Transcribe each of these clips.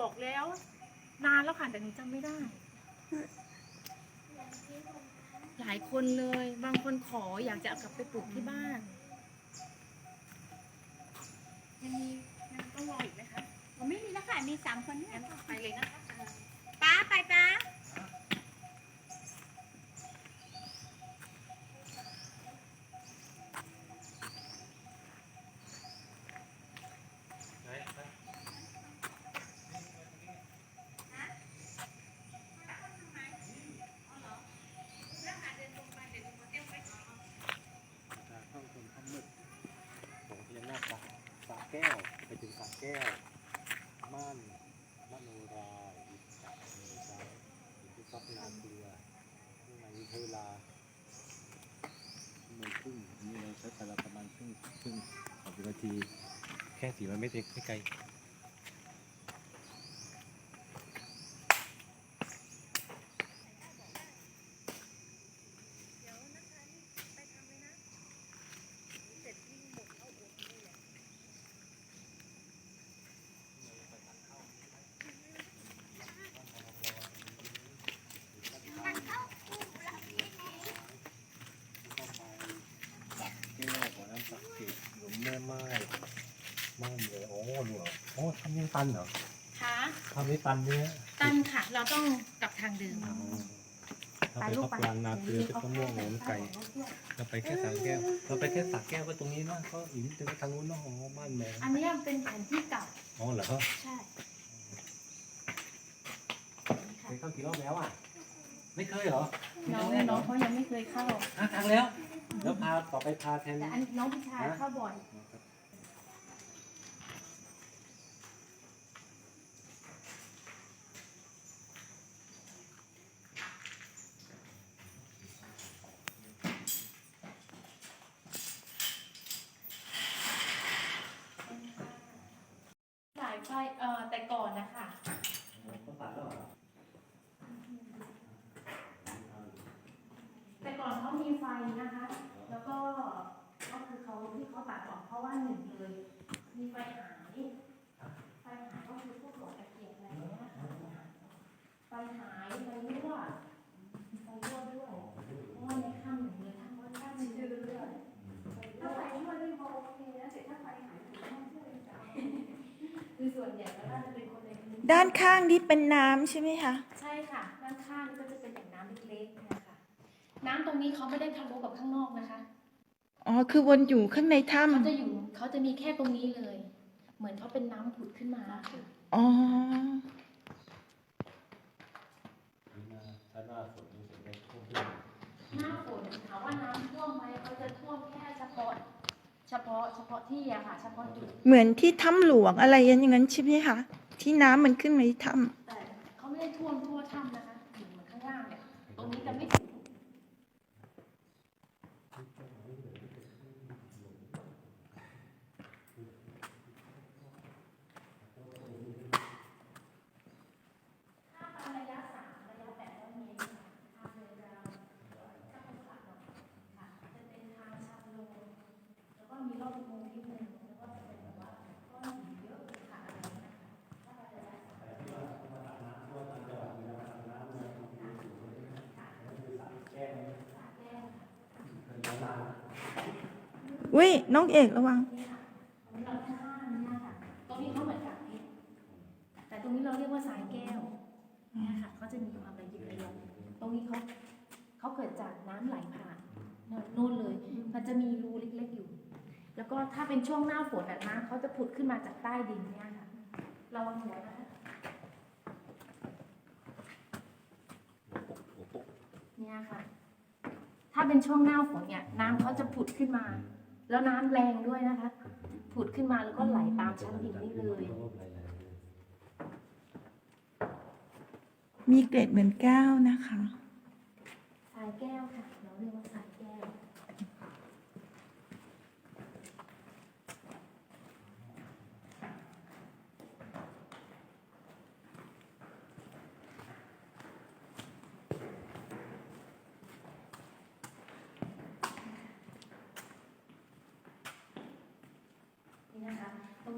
บอกแล้ว นานแล้วค่ะแต่หนูจำไม่ได้ หลายคนเลย บางคนขออยากจะเอากลับไปปลูกที่บ้านยังมียังต้องรออีกไหมคะผมไม่มีแล้วค่ะมีสามคนเนี่ยงั้นไปเลยนะคะ ป้าไปป้า ทางเข้าชมข้ามมืดของพญานาคสาสา แก้ว ไปถึงสาแก้ว ม่านมโนราอิสระเมษาอิทธิทรับนาเกลือข้างในใช้เวลาชั่วโมงครึ่งนี่เราใช้เวลาประมาณครึ่งครึ่งสามสิบนาที แค่สี่ร้อยเมตรเองไม่ไกล ก็ไปสักแก้วหัวน้ำสักเกตหลุมแม่ไม้ม่านเลยโอ้หนูเหรอโอ้ทำยังตันเหรอ ค่ะ ทำนี่ตันเนี่ยตันค่ะ เราต้องกลับทางเดิมถ้าไปพักกลางนาเกลือเป็นมะม่วงโหนไก่เราไปแค่สามแก้ว เราไปแค่สักแก้วก็ตรงนี้นะก็อีกนิดนึงก็ทางนู้นเนาะอ๋อบ้านแมวอันนี้เป็นแผนที่เก่าอ๋อเหรอใช่เคยเข้ากี่รอบแล้วอะ ไม่เคยเหรอน้องน้องเขายังไม่เคยเข้าห้าครั้งแล้ว แล้วพาต่อไปพาแทนแต่อันน้องผู้ชายเข้าบ่อย สายไฟเอ่อแต่ก่อนนะคะต้องตัดแล้วเหรอแต่ก่อนเขามีไฟนะคะ แล้วก็ก็คือเขาที่เขาตัดออกเพราะว่าหนึ่งเลย มีไฟหาย ไฟหายก็คือพวกหลอดตะเกียบอะไรอย่างเงี้ยค่ะไฟหายไฟรั่วมีไฟรั่วด้วยเพราะว่าในค่ำหนึ่งเลยทั้งว่าค่ำเรื่อยๆถ้าไฟรั่วนี่พอโอเคนะแต่ถ้าไฟหายถึงต้องช่วยกันจับคือส่วนใหญ่แล้วน่าจะเป็นคนในพื้นที่ ด้านข้างนี่เป็นน้ำใช่ไหมคะ ใช่ค่ะ ด้านข้างก็จะเป็นอย่างน้ำเล็กๆนะคะน้ำตรงนี้เขาไม่ได้ทะลุกับข้างนอกนะคะอ๋อ คือวนอยู่ข้างในถ้เขาจะอยู่เขาจะมีแค่ตรงนี้เลย เหมือนเขาเป็นน้ำผุดขึ้นมาค่ะำอ๋อถ้าหน้าฝนนี่จะไม่ท่วมด้วยหน้าฝนถามว่าน้ำท่วมไหมเขาจะท่วมแค่เฉพาะ เฉพาะเฉพาะที่อะค่ะ เฉพาะจุดเหมือนที่ถ้ำหลวงอะไรอย่างนั้นใช่ไหมคะ ที่น้ำมันขึ้นมาที่ถ้แต่เขาไม่ได้ท่วมทั่วถ้ำนะคะอยู่เหมือนข้างล่างเนี่ย ตรงนี้จะไม่ถึง ถ้าตามระยะสามระยะแปดร้อยเมตรค่ะทางเดินเราถ้าเป็นขาหน่อยค่ะ จะเป็นทางชันลง แล้วก็มีรอบอุโมงค์นิดนึงแล้วก็จะเป็นแบบว่าก้อนหินเยอะเลยค่ะอะไรอย่างเงี้ยค่ะถ้าเราระยะสามำ อุ้ยน้องเอกระวังตรงนี้เราข้าเนี่ยค่ะตรงนี้เขาเหมือนกับเพชรแต่ตรงนี้เราเรียกว่าสายแก้วเนี่ยค่ะเขาจะมีความละเอียดละเอียตรงนี้เขาเขาเกิดจากน้ำไหลผ่านนู่นเลย มันจะมีรูเล็กๆอยู่ แล้วก็ถ้าเป็นช่วงหน้าฝนอะน้ำเขาจะผุดขึ้นมาจากใต้ดินเนี่ยค่ะระวังหัวนะคะเนี่ยค่ะ ถ้าเป็นช่วงหน้าฝนเนี่ย น้ำเขาจะผุดขึ้นมา แล้วน้ำแรงด้วยนะคะ ผุดขึ้นมาแล้วก็ไหลตามชั้นดินนี่เลย มีเกล็ดเหมือนแก้วนะคะ สายแก้วค่ะเราเรียกว่าสายแก้ว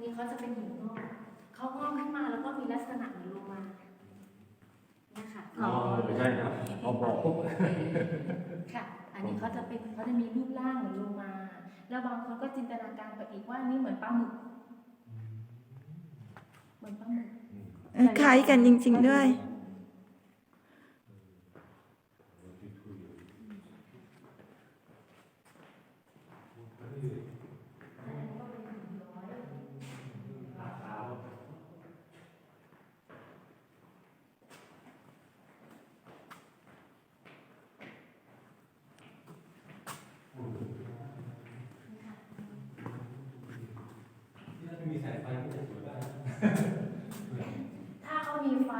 นี่นะคะตรงนี้เขาจะเป็นหินงอกเขาเขางอกขึ้นมาแล้วก็มีลักษณะเหมือนโลมาเนี่ยค่ะอ๋อไม่ใช่ครับพอบอกปุ๊บค่ะ อันนี้เขาจะเป็นเขาจะมีรูปร่างเหมือนโลมา แล้วบางคนก็จินตนาการไปอีกว่านี่เหมือนปลาหมึก เหมือนปลาหมึกเออคล้ายกันจริง ๆด้วย ไม่มีสายไฟก็จะสวยได้ ถ้าเขามีไฟ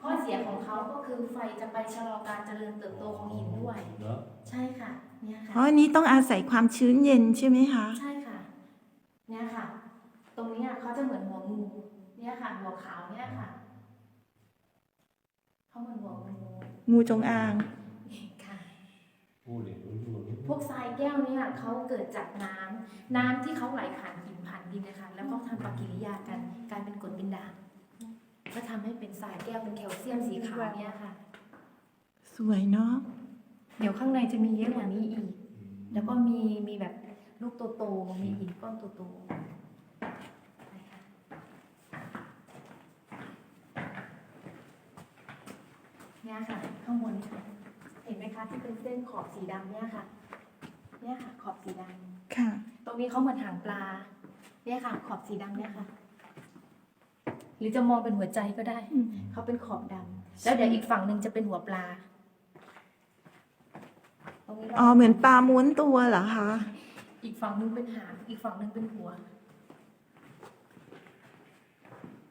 ข้อเสียของเขาก็คือไฟจะไปชะลอการ เจริญเติบโตของหินด้วยเนาะใช่ค่ะ เนี่ยค่ะเพราะอันนี้ต้องอาศัยความชื้นเย็นใช่ไหมคะ ใช่ค่ะ เนี่ยค่ะ ตรงเนี้ยเขาจะเหมือนหัวงู เนี่ยค่ะ หัวขาวเนี่ยค่ะ เขาเหมือนหัวงูงูจงอาง ค่ะ พูดเลยรู้รู้รู้พวกทรายแก้วเนี่ยเขาเกิดจากน้ำน้ำที่เขาไหลผ่านหินผ่านดินนะคะ แล้วก็ทำปฏิกิริยากันกลายเป็นกรดเป็นด่างก็ทำให้เป็นทรายแก้วเป็นแคลเซียมสีขาวเนี่ยค่ะส วยเนาะเดี๋ยวข้างในจะมีเยอะกว่านี้อีก แล้วก็มีมีแบบลูกโตๆมีหินก้อนโตๆไปค่ะเนี่ยค่ะ ข้างบนค่ะ เห็นไหมคะที่เป็นเส้นขอบสีดำเนี่ยค่ะ เนี่ยค่ะ ขอบสีดำค่ะ ตรงนี้เขาเหมือนหางปลา เนี่ยค่ะ ขอบสีดำเนี่ยค่ะ หรือจะมองเป็นหัวใจก็ได้อืมเขาเป็นขอบดำแล้วเดี๋ยวอีกฝั่งหนึ่งจะเป็นหัวปลาตรง นี้เราอ๋อเหมือนปลาม้วนตัวเหรอคะอีกฝั่งหนึงเป็นหางอีกฝั่งหนึงเป็นหัว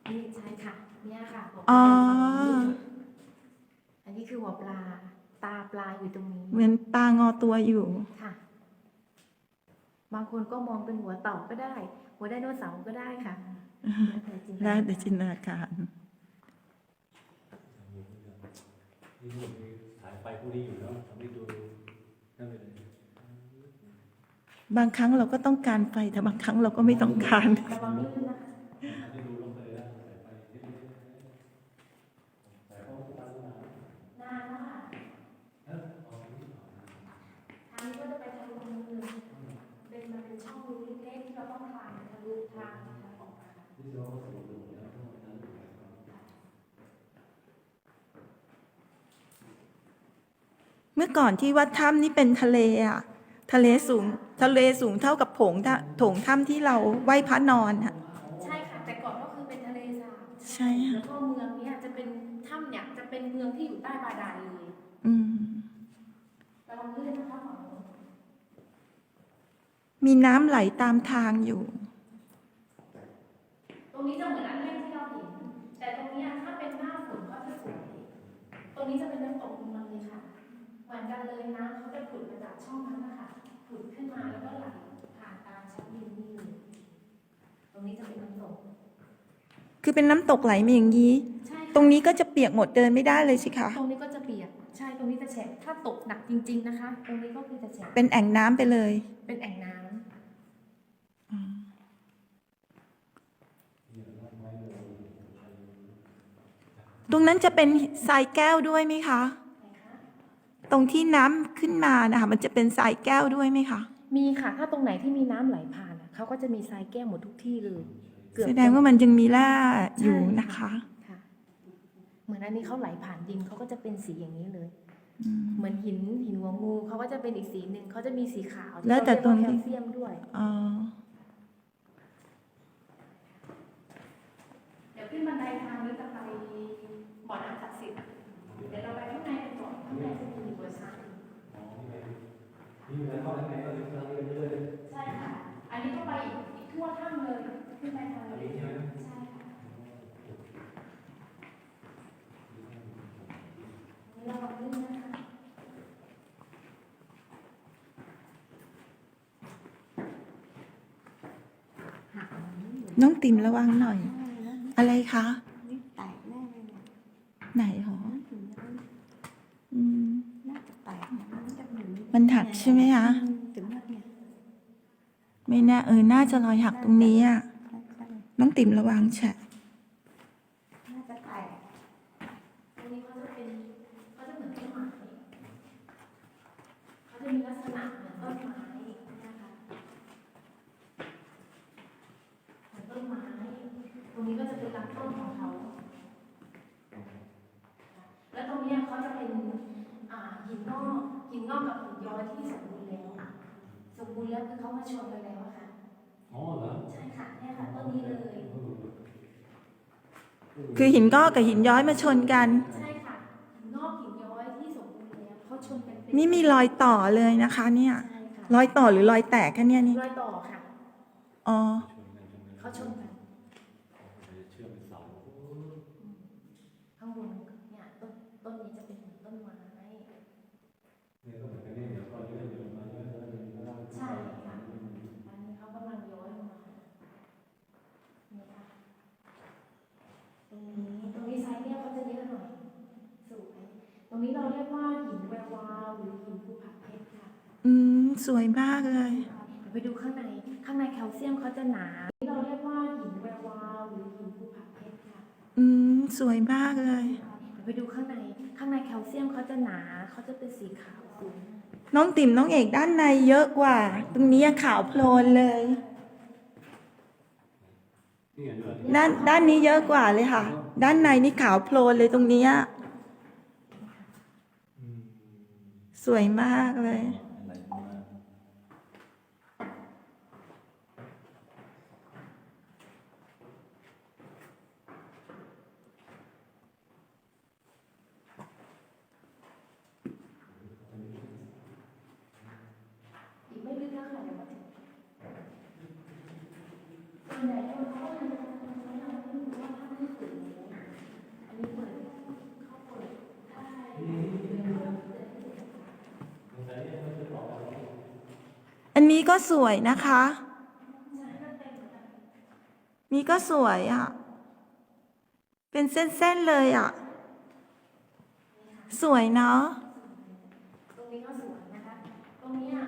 นี่ใช่ค่ะเนี่ยค่ะหัวปอ๋ลาออยู่ฝั่งนี้อันนี้คือหัวปลา ตาปลาอยู่ตรงนี้เหมือนปลางอตัวอยู่ ค่ะ บางคนก็มองเป็นหัวเต่าก็ได้ หัวไดโนเสาร์ก็ได้ค่ะแล้วแต่จินตนาแล้วการแต่จินตนาการ นี่ดูมีสายไฟพวกนี้อยู่แล้วทำให้ดูนั่นเลย บางครั้งเราก็ต้องการไฟแต่บางครั้งเราก็ไม่ต้องการ เป็นมันเป็นช่องรูเล็กๆที่เราต้องผ่านทะลุทางออกค่ะที่เราสรุปลงแล้วทั้งหมดนั้น เมื่อก่อนที่วัดถ้ำนี่เป็นทะเลอะทะเลสูงทะเลสูงเท่ากับโถงถ้ำโถงถ้ำที่เราไหว้พระนอนอะใช่ค่ะ แต่ก่อนก็คือเป็นทะเลสาบใช่ค่ะ แล้วก็เมืองเนี้ยจะเป็นถ้ำเนี่ยจะเป็นเมืองที่อยู่ใต้บาดาลเลยอืมระวังลื่นนะคะฝั่งโน้นมีน้ำไหลตามทางอยู่ ตรงนี้จะเหมือนอันแรกที่เราเห็นแต่ตรงเนี้ยถ้าเป็นหน้าฝนก็จะสวยตรงนี้จะเป็น มือนกันเลยน้ำเขาจะผุดมาจากช่องนั้นนะคะผุดขึ้นมาแล้วก็ไหลผ่านตามชั้นดินนี่เลยตรงนี้จะเป็นน้ำตก คือเป็นน้ำตกไหลมาอย่างนี้ ใช่ค่ะตรงนี้ก็จะเปียกหมดเดินไม่ได้เลยสิคะ ตรงนี้ก็จะเปียก ใช่ตรงนี้จะแฉะถ้าตกหนักจริง ๆนะคะ ตรงนี้ก็คือจะแฉะเป็นแอ่งน้ำไปเลยเป็นแอ่งน้ำตรงนั้นจะเป็นทรายแก้วด้วยไหมคะนะคะ ตรงที่น้ำขึ้นมานะคะมันจะเป็นทรายแก้วด้วยไหมคะ มีค่ะถ้าตรงไหนที่มีน้ำไหลผ่านอะเขาก็จะมีทรายแก้วหมดทุกที่เลยเกือบแสดงว่ามันยังมีแร่อยู่นะคะค่ะเหมือนอันนี้เขาไหลผ่านดินเขาก็จะเป็นสีอย่างนี้เลยอืมเหมือนหินหินหัวงูเขาก็จะเป็นอีกสีหนึ่งเขาจะมีสีขาวที่แล้วแต่เขาเรียกาตรงที่แคลเซียมด้วยอ๋อเดี๋ยวขึ้นบันไดทางนี้จะไปบ่อน้ำศักดิ์สิทธิ์เดี๋ยวเราไปข้างในกันก่อนข้างในจะมีบัวช้าง อ๋อ นี่ไงนี่ไงเข้าข้างในก็เลยเข้าไปเรื่อยๆใช่ค่ะ อันนี้ก็ไปอีกทั่วถ้ำเลยขึ้นไปทางอันนี้นี้ใช่ไหมใช่ค่ะนี่เราขึ้นนะคะ น้องติ่มระวังหน่อย อะไรคะ ใช่ไหมคะไม่แน่เออน่าจะรอยหักตรงนี้อะน้องติ๋มระวังแฉะมีลักษณะเหมือนต้นไม้ บูรณ์แล้วคือเขามาชนกันแล้วอะค่ะ อ๋อเหรอใช่ค่ะเนี่ยค่ะต้นนี้เลยคือหินงอกกับหินย้อยมาชนกัน ใช่ค่ะหินงอกหินย้อยที่สมบูรณ์แล้วเขาชนกันเป็นนี่มีรอยต่อเลยนะคะ เนี่ย ใช่ค่ะรอยต่อหรือรอยแตกคะเนี่ยนี่ รอยต่อค่ะ อ๋อ เขาชนกัน เชื่อมเป็นเสา ข้างบนเนี่ยต้นต้นนี้จะเป็นเหมือนต้นไม้ เนี่ยก็เหมือนกันเนี่ยเดี๋ยวก็เลื่อนเดินมาเลื่อนเดินมาเลื่อน ใช่ค่ะ อันนี้เขากำลังย้อยลงมานี่ค่ะตรงนี้ตรงนี้ไซส์เนี่ยเขาจะเยอะหน่อยสวยตรงนี้เราเรียกว่าหินแวววาวหรือหินภูผาเพชรค่ะ อืม สวยมากเลยเดี๋ยวไปดูข้างใน ข้างในแคลเซียมเขาจะหนาที่เราเรียกว่าหินแวววาวหรือหินภูผาเพชรค่ะ อืม สวยมากเลยเดี๋ยวไปดูข้างใน ข้างในแคลเซียมเขาจะหนา เขาจะเป็นสีขาวสวยมากน้องติ๋มน้องเอกด้านในเยอะกว่า ตรงนี้ขาวโพลนเลยนี่ไงเดือนด้านด้านนี้เยอะกว่าเลยค่ะ ด้านในนี่ขาวโพลนเลยตรงเนี้ยอืมสวยมากเลย อะไรมาก อีกไม่ลึกแล้วค่ะเดี๋ยวมาถึงส่วนใหญ่คนเขาก็จะเขาอยากให้รู้ว่าถ้าไม่ตื่นเลยอันนี้เปิดเขาเปิดได้ อั นนี้ก็สวยนะคะ นี่ก็สวยอะ เป็นเส้นๆเลยอะ สวยเนาะตรงนี้ก็สวยนะคะ ตรงเนี้ย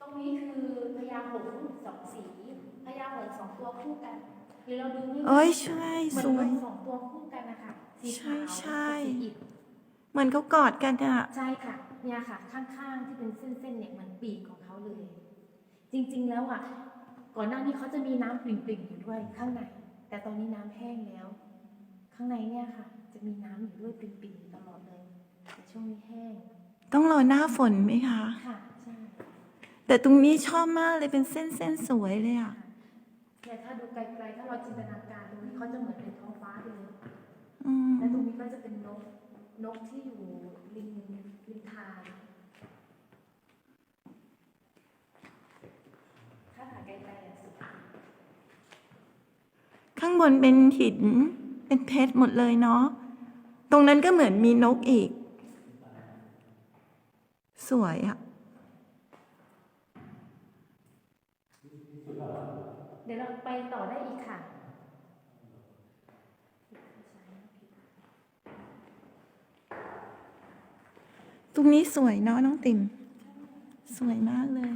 ตรงนี้คือพญาหงส์สองสีพญาหงส์สองตัวคู่กันหรือเราดูนี่เอ้ยใช่เหมือนสวยนกสองตัวคู่กันนะคะสีขาวใช่กับสีอิฐเหมือนเขากอดกันอะใช่ค่ะ เนี่ยค่ะข้างๆที่เป็นเส้นๆเนี่ยเหมันปีกของเขาเลย จริงๆแล้วอะก่อนหน้านี้เขาจะมีน้ำปริ่มๆอยู่ด้วยข้างในแต่ตอนนี้น้ำแห้งแล้ว ข้างในเนี่ยค่ะ จะมีน้ำอยู่ด้วยปริ่มๆตลอดเลยแต่ช่วงนี้แห้ง ต้องรอหน้าฝนไหมคะ ค่ะใช่แต่ตรงนี้ชอบมากเลยเป็นเส้นๆสวยเลยอะเนี่ยถ้าดูไกลๆถ้าเราจินตนาการตรงนี้เขาจะเหมือนเป็นท้องฟ้าไปเลยอืมและตรงนี้ก็จะเป็นนกนกที่อยู่ริมริมทางถ้าถ่ายไกลๆอะสุด ข้างบนเป็นหิน เป็นเพชรหมดเลยเนาะ ตรงนั้นก็เหมือนมีนกอีก สวยอะเดี๋ยวเราไปต่อได้อีกค่ะ ตรงนี้สวยเนาะน้องติ่ม สวยมากเลย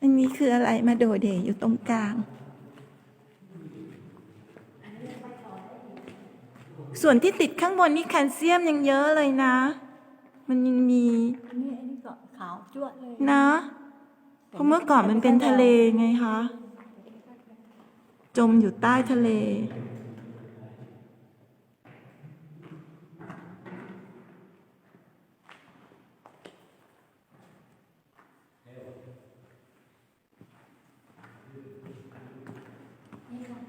อันนี้คืออะไรมาโดดเด่อยู่ตรงกลาง ส่วนที่ติดข้างบนนี่แคลเซียมยังเยอะเลยนะ มันยังมีอันนี้อันนี้ก็ขาวจ้วะเลยนะเพราะเมื่อก่อนมันเป็นทะเลไงคะ จมอยู่ใต้ทะเล นี่ค่ะ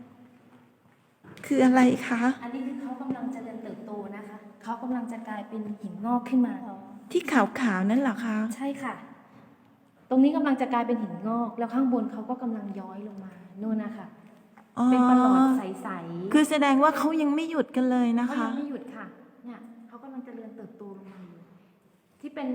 คืออะไรคะ อันนี้คือเขากำลังเจริญเติบโตนะคะ เขากำลังจะกลายเป็นหินงอกขึ้นมา ที่ขาวๆนั่นเหรอคะ ใช่ค่ะ ตรงนี้กำลังจะกลายเป็นหินงอก แล้วข้างบนเขาก็กำลังย้อยลงมานู่นนะคะอ๋อเป็นประหลอดใสๆคือแสดงว่าเขายังไม่หยุดกันเลยนะเขาคะ ยังไม่หยุดค่ะ เนี่ยเขากำลังเจริญเติบโตลงมาอยู่ที่เป็น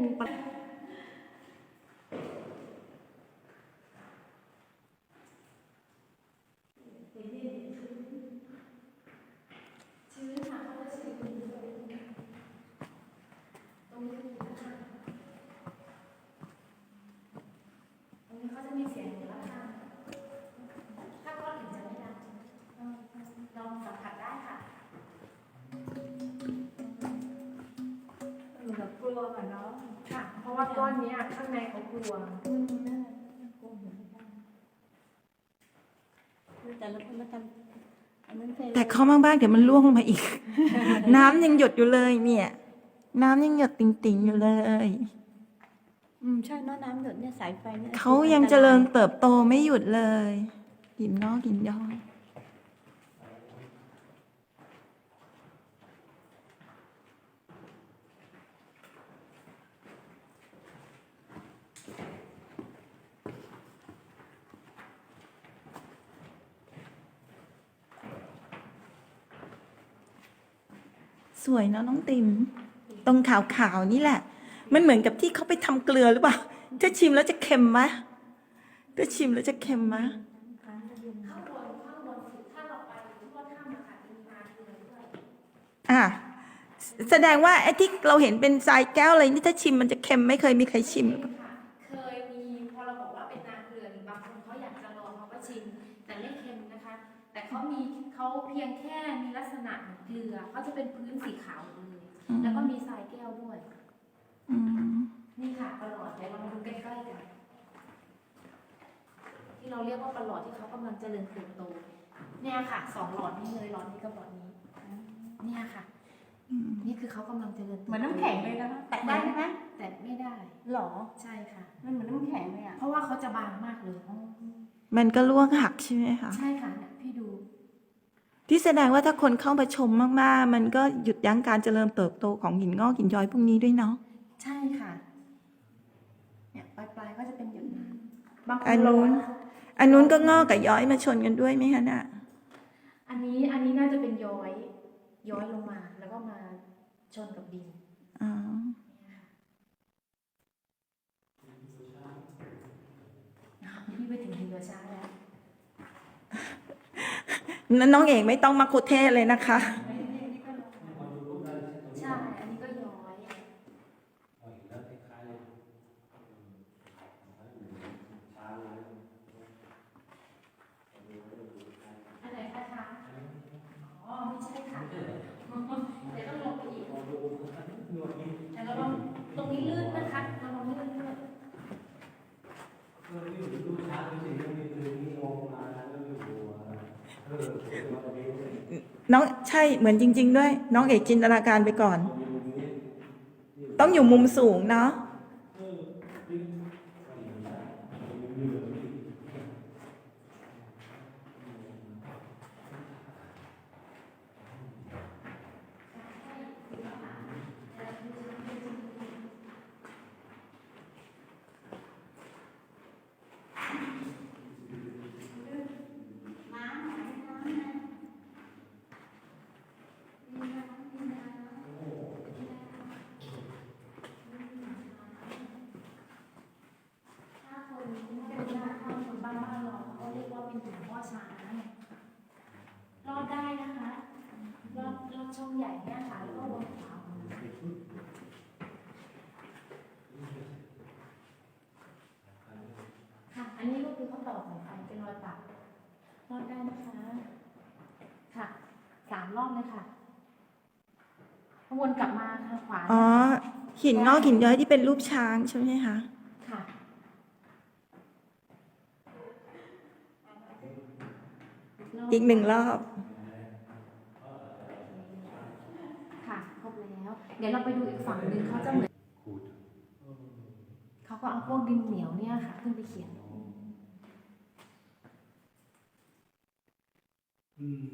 อะเนาะค่ะ เพราะว่าก้อนเนี้ยข้างในเขากลัวอืมนั่นแหละกลัวเหมือนกันแต่ละคนละกันอันนั้นเคยแต่เขามากๆเดี๋ยวมันล่วงลงมาอีก น้ำยังหยดอยู่เลยเนี่ย น้ำยังหยดติ่งๆอยู่เลย อืมใช่เน้อน้ำหยดเนี่ยสายไฟเนี่ยเขายังเจริญเติบโตไม่หยุดเลยหินนอกหินย้อย สวยเนอะน้องติมตรงขาวๆนี่แหละ มันเหมือนกับที่เขาไปทำเกลือหรือเปล่าถ้าชิมแล้วจะเค็มไหมถ้าชิมแล้วจะเค็มไหมอะค่ะมีนาเกลือด้วยอะแสดงว่าไอ้ที่เราเห็นเป็นทรายแก้วอะไรนี่ถ้าชิมมันจะเค็มไม่เคยมีใครชิมหรือเปล่าค่ะเคยมีพอเราบอกว่าเป็นนาเกลือบางคนเขาอยากจะลองเขาก็ชิมแต่ไม่เค็มนะคะ แต่เขามีเขาเพียงแค่มีลักษณะเหมือนเกลือเขาจะเป็นพื้นสีขาวเลยอืม แล้วก็มีทรายแก้วด้วย อืมนี่ค่ะประหลอดเดี๋ยวเรามาดูใกล้ๆกัน ที่เราเรียกว่าประหลอดที่เขากำลังเจริญเติบโต เนี่ยค่ะสองหลอดนี้เลยหลอดนี้กับหลอดนี้ เนี่ยค่ะ อืมนี่คือเขากำลังเจริญติบโตเหมือนน้ำแข็งเลยนะคะแตะได้ไหมแต่ไม่ได้ หรอ ใช่ค่ะ มันเหมือนน้ำแข็งเลยอะ เพราะว่าเขาจะบางมากเลย มันก็ล่วงหักใช่ไหมคะ ใช่ค่ะเนี่ยพี่ดู ที่แสดงว่าถ้าคนเข้ามาชมมากๆ มันก็หยุดยั้งการเจริญเติบโตของหินงอกหินย้อยพวกนี้ด้วยเนาะใช่ค่ะ เนี่ยปลายปลายๆก็จะเป็นหยดน้ำบางคอันนนู้นลงะคะอันนู้นก็งอกกับย้อยมาชนกันด้วยไหมคะน่ะอันนี้อันนี้น่าจะเป็นย้อยย้อยลงมา แล้วก็มาชนกับดินอ๋อพี่ไปถึงดินโดยช้าแล้ว น้องเอกไม่ต้องมาคุเทศเลยนะคะ ใช่ อันนี้ก็ย้อย อันไหนคะช้างอ๋อ ไม่ใช่ค่ะ เดี๋ยวต้องลงไปอีกแต่เราลองตรงนี้ลื่นนะคะเราลองลื่นด้วย น้องใช่เหมือนจริง ๆ ด้วย น้องเอกจินตนาการไปก่อน ต้องอยู่มุมสูงเนาะ ถ้าคนเป็นญาติข้างคนบ้านบ้านเราเขาเรียกว่าเป็นถุงพ่อช้างรอดได้นะคะรอดรอดช่องใหญ่เนี่ยค่ะแล้วก็วนขวาออกมาค่ะ อันนี้ก็คือเขาต่อสายไฟเป็น รอยปักรอดได้นะคะ ค่ะ สามรอบเลยค่ะวนกลับมาทางขวาอ๋อ หินงอกหินย้อยที่เป็นรูปช้างใช่ไหมคะ ค่ะ อีกหนึ่งรอบ ค่ะ ครบแล้ว เดี๋ยวเราไปดูอีกฝั่งหนึ่งเขาจะเหมือนขูดเขาก็เอาพวกดินเหนียวเนี่ยค่ะ ขึ้นไปเขียน Mm.